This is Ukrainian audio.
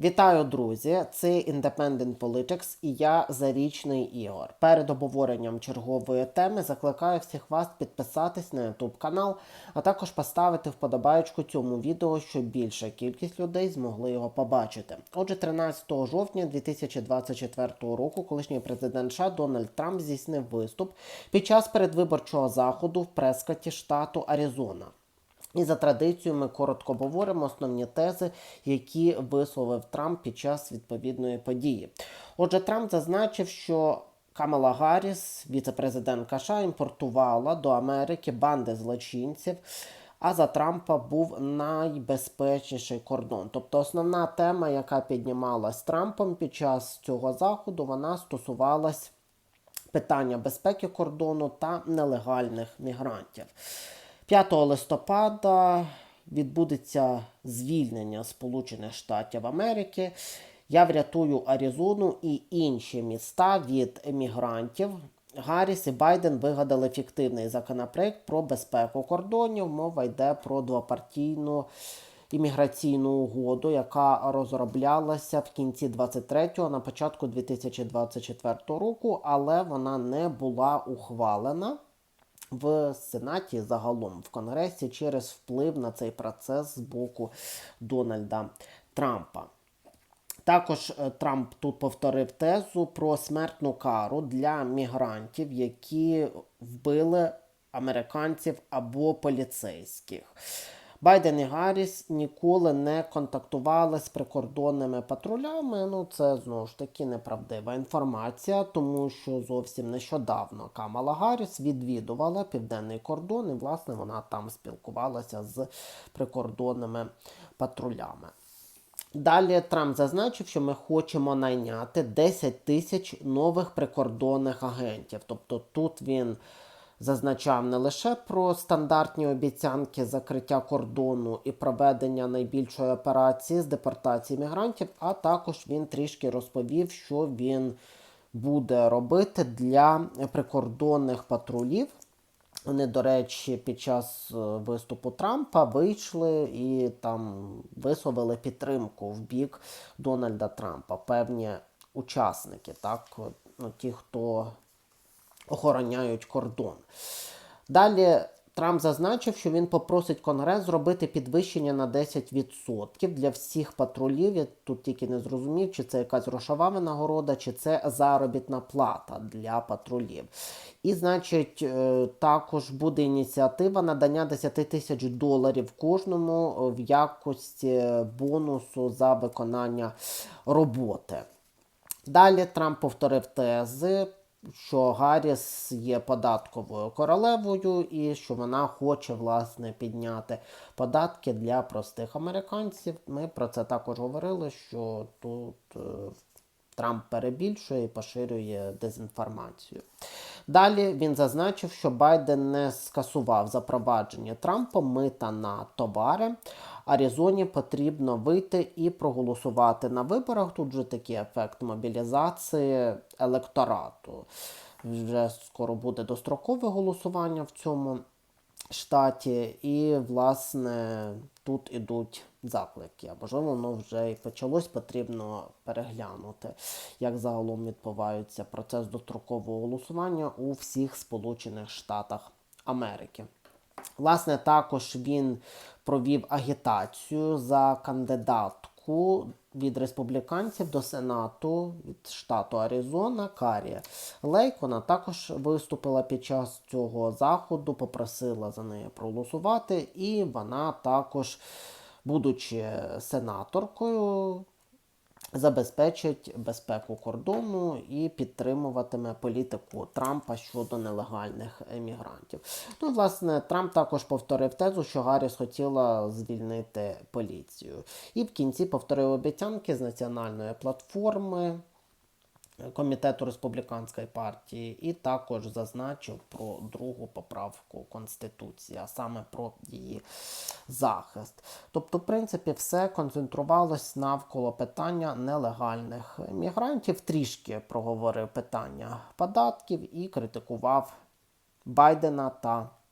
Вітаю, друзі! Це Independent Politics і я Зарічний Ігор. Перед обговоренням чергової теми закликаю всіх вас підписатись на YouTube канал, а також поставити вподобаєчку цьому відео, щоб більша кількість людей змогли його побачити. Отже, 13 жовтня 2024 року колишній президент США Дональд Трамп здійснив виступ під час передвиборчого заходу в прескаті штату Аризона. І за традицією ми коротко обговоримо основні тези, які висловив Трамп під час відповідної події. Отже, Трамп зазначив, що Камала Гарріс, віце-президентка США, імпортувала до Америки банди злочинців. А за Трампа був найбезпечніший кордон. Тобто основна тема, яка піднімалась Трампом під час цього заходу, вона стосувалась питання безпеки кордону та нелегальних мігрантів. 5 листопада відбудеться звільнення Сполучених Штатів Америки. Я врятую Аризону і інші міста від емігрантів. Гарріс і Байден вигадали фіктивний законопроект про безпеку кордонів. Мова йде про двопартійну імміграційну угоду, яка розроблялася в кінці 23-го, на початку 2024 року, але вона не була ухвалена в Сенаті загалом в Конгресі через вплив на цей процес з боку Дональда Трампа. Також е, Трамп тут повторив тезу про смертну кару для мігрантів, які вбили американців або поліцейських. Байден і Гарріс ніколи не контактували з прикордонними патрулями. Ну, це знову ж таки неправдива інформація, тому що зовсім нещодавно Камала Гарріс відвідувала південний кордон, і власне вона там спілкувалася з прикордонними патрулями. Далі Трамп зазначив, що ми хочемо найняти 10 тисяч нових прикордонних агентів. Тобто тут він зазначав не лише про стандартні обіцянки закриття кордону і проведення найбільшої операції з депортації мігрантів, а також він трішки розповів, що він буде робити для прикордонних патрулів. Вони, до речі, під час е, виступу Трампа вийшли і там висловили підтримку в бік Дональда Трампа. Певні учасники, так, ну, ті, хто охороняють кордон. Далі Трамп зазначив, що він попросить Конгрес зробити підвищення на 10% для всіх патрулів. Я тут тільки не зрозумів, чи це якась грошова винагорода, чи це заробітна плата для патрулів. І, значить, е, також буде ініціатива надання 10 тисяч доларів кожному в якості бонусу за виконання роботи. Далі Трамп повторив тези що Гарріс є податковою королевою і що вона хоче власне підняти податки для простих американців. Ми про це також говорили, що тут е, Трамп перебільшує і поширює дезінформацію. Далі він зазначив, що Байден не скасував запровадження Трампом мита на товари. Аризоні потрібно вийти і проголосувати на виборах. Тут же такий ефект мобілізації електорату. Вже скоро буде дострокове голосування в цьому штаті, і, власне, тут ідуть заклики. А можливо, воно вже і почалось, потрібно переглянути, як загалом відбувається процес дострокового голосування у всіх Сполучених Штатах Америки. Власне, також він провів агітацію за кандидатку від республіканців до Сенату від штату Аризона Карі Лейкона. Також виступила під час цього заходу, попросила за неї проголосувати, і вона також, будучи сенаторкою, забезпечить безпеку кордону і підтримуватиме політику Трампа щодо нелегальних емігрантів. Ну, власне, Трамп також повторив тезу, що Гарріс хотіла звільнити поліцію. І в кінці повторив обіцянки з національної платформи. Комітету республіканської партії, і також зазначив про другу поправку Конституції, а саме про її захист. Тобто, в принципі, все концентрувалось навколо питання нелегальних мігрантів. Трішки проговорив питання податків і критикував Байдена та